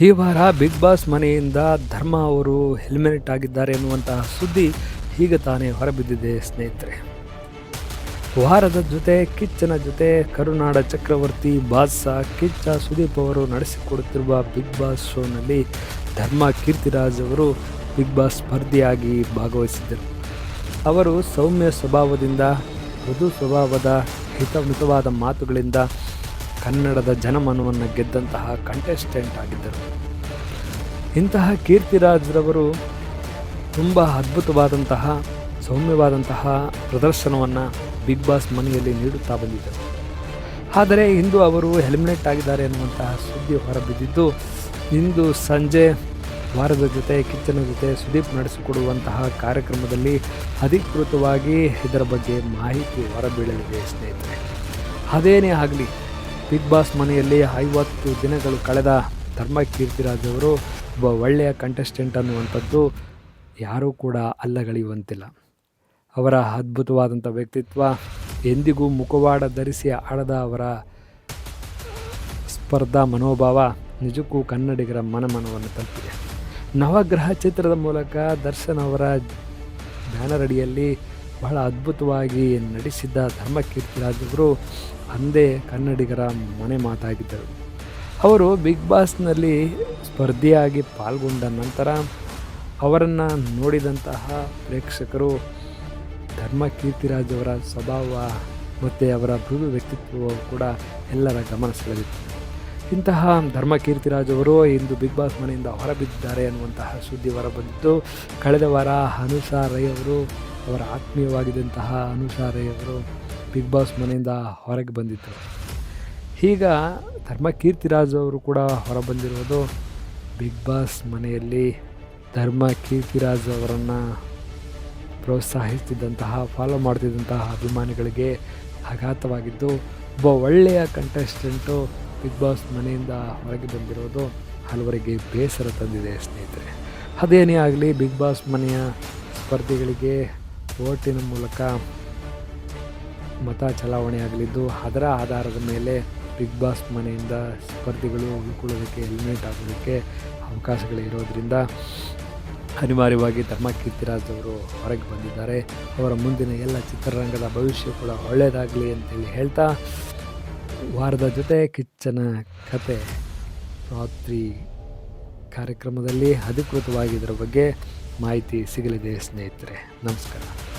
ಈ ವಾರ big boss ಮನೆಯಿಂದ ಧರ್ಮ ಅವರು ಹೆಲ್ಮೆಟ್ ಆಗಿದ್ದಾರೆ ಎನ್ನುವಂತಹ ಸುದ್ದಿ ಈಗ ತಾನೇ ಹೊರಬಿದ್ದಿದೆ ಸ್ನೇಹಿತರೆ. ವಾರದ ಜೊತೆ, ಕಿಚ್ಚನ ಜೊತೆ ಕರುನಾಡ ಚಕ್ರವರ್ತಿ ಬಾದ್ಸ ಕಿಚ್ಚ ಸುದೀಪ್ ಅವರು ನಡೆಸಿಕೊಡುತ್ತಿರುವ ಬಿಗ್ ಬಾಸ್ ಶೋನಲ್ಲಿ ಧರ್ಮ ಕೀರ್ತಿರಾಜ್ ಅವರು ಬಿಗ್ ಬಾಸ್ ಸ್ಪರ್ಧಿಯಾಗಿ ಭಾಗವಹಿಸಿದ್ದರು. ಅವರು ಸೌಮ್ಯ ಸ್ವಭಾವದಿಂದ, ಮೃದು ಸ್ವಭಾವದ, ಹಿತಮಿತವಾದ ಮಾತುಗಳಿಂದ ಕನ್ನಡದ ಜನಮನವನ್ನು ಗೆದ್ದಂತಹ ಕಂಟೆಸ್ಟೆಂಟ್ ಆಗಿದ್ದರು. ಇಂತಹ ಕೀರ್ತಿರಾಜ್ರವರು ತುಂಬ ಅದ್ಭುತವಾದಂತಹ, ಸೌಮ್ಯವಾದಂತಹ ಪ್ರದರ್ಶನವನ್ನು ಬಿಗ್ ಬಾಸ್ ಮನೆಯಲ್ಲಿ ನೀಡುತ್ತಾ ಬಂದಿದ್ದರು. ಆದರೆ ಇಂದು ಅವರು ಹೆಲ್ಮೆಟ್ ಆಗಿದ್ದಾರೆ ಎನ್ನುವಂತಹ ಸುದ್ದಿ ಹೊರಬಿದ್ದಿದ್ದು, ಇಂದು ಸಂಜೆ ವಾರದ ಜೊತೆ, ಕಿಚ್ಚನ ಜೊತೆ ಸುದೀಪ್ ನಡೆಸಿಕೊಡುವಂತಹ ಕಾರ್ಯಕ್ರಮದಲ್ಲಿ ಅಧಿಕೃತವಾಗಿ ಇದರ ಬಗ್ಗೆ ಮಾಹಿತಿ ಹೊರಬೀಳಲಿದೆ ಸ್ನೇಹಿತರೆ. ಅದೇನೇ ಆಗಲಿ ಬಿಗ್ ಬಾಸ್ ಮನೆಯಲ್ಲಿ ಐವತ್ತು ದಿನಗಳು ಕಳೆದ ಧರ್ಮ ಕೀರ್ತಿರಾಜ್ ಅವರು ಒಬ್ಬ ಒಳ್ಳೆಯ ಕಂಟೆಸ್ಟೆಂಟ್ ಅನ್ನುವಂಥದ್ದು ಯಾರೂ ಕೂಡ ಅಲ್ಲಗಳೆಯುವಂತಿಲ್ಲ. ಅವರ ಅದ್ಭುತವಾದಂಥ ವ್ಯಕ್ತಿತ್ವ ಎಂದಿಗೂ ಮುಖವಾಡ ಧರಿಸಿ ಆಡದ ಅವರ ಸ್ಪರ್ಧಾ ಮನೋಭಾವ ನಿಜಕ್ಕೂ ಕನ್ನಡಿಗರ ಮನಮನವನ್ನು ತಲುಪಿದೆ. ನವಗ್ರಹ ಚಿತ್ರದ ಮೂಲಕ ದರ್ಶನ್ ಅವರ ಬ್ಯಾನರ್ ಅಡಿಯಲ್ಲಿ ಬಹಳ ಅದ್ಭುತವಾಗಿ ನಡೆಸಿದ್ದ ಧರ್ಮಕೀರ್ತಿರಾಜವರು ಅಂದೇ ಕನ್ನಡಿಗರ ಮನೆ ಮಾತಾಗಿದ್ದರು. ಅವರು ಬಿಗ್ ಬಾಸ್ನಲ್ಲಿ ಸ್ಪರ್ಧಿಯಾಗಿ ಪಾಲ್ಗೊಂಡ ನಂತರ ಅವರನ್ನು ನೋಡಿದಂತಹ ಪ್ರೇಕ್ಷಕರು ಧರ್ಮ ಕೀರ್ತಿರಾಜ್ ಅವರ ಸ್ವಭಾವ ಮತ್ತು ಅವರ ಮೃದು ವ್ಯಕ್ತಿತ್ವವು ಕೂಡ ಎಲ್ಲರ ಗಮನ ಸೆಳೆದಿತ್ತು. ಇಂತಹ ಧರ್ಮ ಕೀರ್ತಿರಾಜ್ ಅವರು ಇಂದು ಬಿಗ್ ಬಾಸ್ ಮನೆಯಿಂದ ಹೊರಬಿದ್ದಿದ್ದಾರೆ ಅನ್ನುವಂತಹ ಸುದ್ದಿ ಹೊರಬಂದಿತ್ತು ಕಳೆದ ವಾರ ಅನುಷಾ ರೈ ಅವರು, ಅವರ ಆತ್ಮೀಯವಾಗಿದ್ದಂತಹ ಅನುಷಾ ರೈ ಅವರು ಬಿಗ್ ಬಾಸ್ ಮನೆಯಿಂದ ಹೊರಗೆ ಬಂದಿದ್ದರು. ಈಗ ಧರ್ಮ ಕೀರ್ತಿರಾಜ್ ಅವರು ಕೂಡ ಹೊರಬಂದಿರುವುದು ಬಿಗ್ ಬಾಸ್ ಮನೆಯಲ್ಲಿ ಧರ್ಮ ಕೀರ್ತಿರಾಜ್ ಅವರನ್ನು ಪ್ರೋತ್ಸಾಹಿಸ್ತಿದ್ದಂತಹ ಫಾಲೋ ಮಾಡ್ತಿದ್ದಂತಹ ಅಭಿಮಾನಿಗಳಿಗೆ ಆಘಾತವಾಗಿದ್ದು, ಒಬ್ಬ ಒಳ್ಳೆಯ ಕಂಟೆಸ್ಟೆಂಟು ಬಿಗ್ ಬಾಸ್ ಮನೆಯಿಂದ ಹೊರಗೆ ಬಂದಿರೋದು ಹಲವರಿಗೆ ಬೇಸರ ತಂದಿದೆ ಸ್ನೇಹಿತರೆ. ಅದೇನೇ ಆಗಲಿ ಬಿಗ್ ಬಾಸ್ ಮನೆಯ ಸ್ಪರ್ಧಿಗಳಿಗೆ ಓಟಿನ ಮೂಲಕ ಮತ ಚಲಾವಣೆ ಆಗಲಿದ್ದು, ಅದರ ಆಧಾರದ ಮೇಲೆ ಬಿಗ್ ಬಾಸ್ ಮನೆಯಿಂದ ಸ್ಪರ್ಧಿಗಳು ಉಳ್ಕೊಳ್ಳೋದಕ್ಕೆ ಎಲಿಮಿನೇಟ್ ಆಗೋದಕ್ಕೆ ಅವಕಾಶಗಳಿರೋದ್ರಿಂದ ಅನಿವಾರ್ಯವಾಗಿ ಧರ್ಮ ಕೀರ್ತಿರಾಜ್ ಅವರು ಹೊರಗೆ ಬಂದಿದ್ದಾರೆ. ಅವರ ಮುಂದಿನ ಎಲ್ಲ ಚಿತ್ರರಂಗದ ಭವಿಷ್ಯ ಕೂಡ ಒಳ್ಳೆಯದಾಗಲಿ ಅಂತೇಳಿ ಹೇಳ್ತಾ ವಾರದ ಜೊತೆ ಕಿಚ್ಚನ ಕತೆ ರಾತ್ರಿ ಕಾರ್ಯಕ್ರಮದಲ್ಲಿ ಅಧಿಕೃತವಾಗಿ ಇದರ ಬಗ್ಗೆ ಮಾಹಿತಿ ಸಿಗಲಿದೆ ಸ್ನೇಹಿತರೆ. ನಮಸ್ಕಾರ.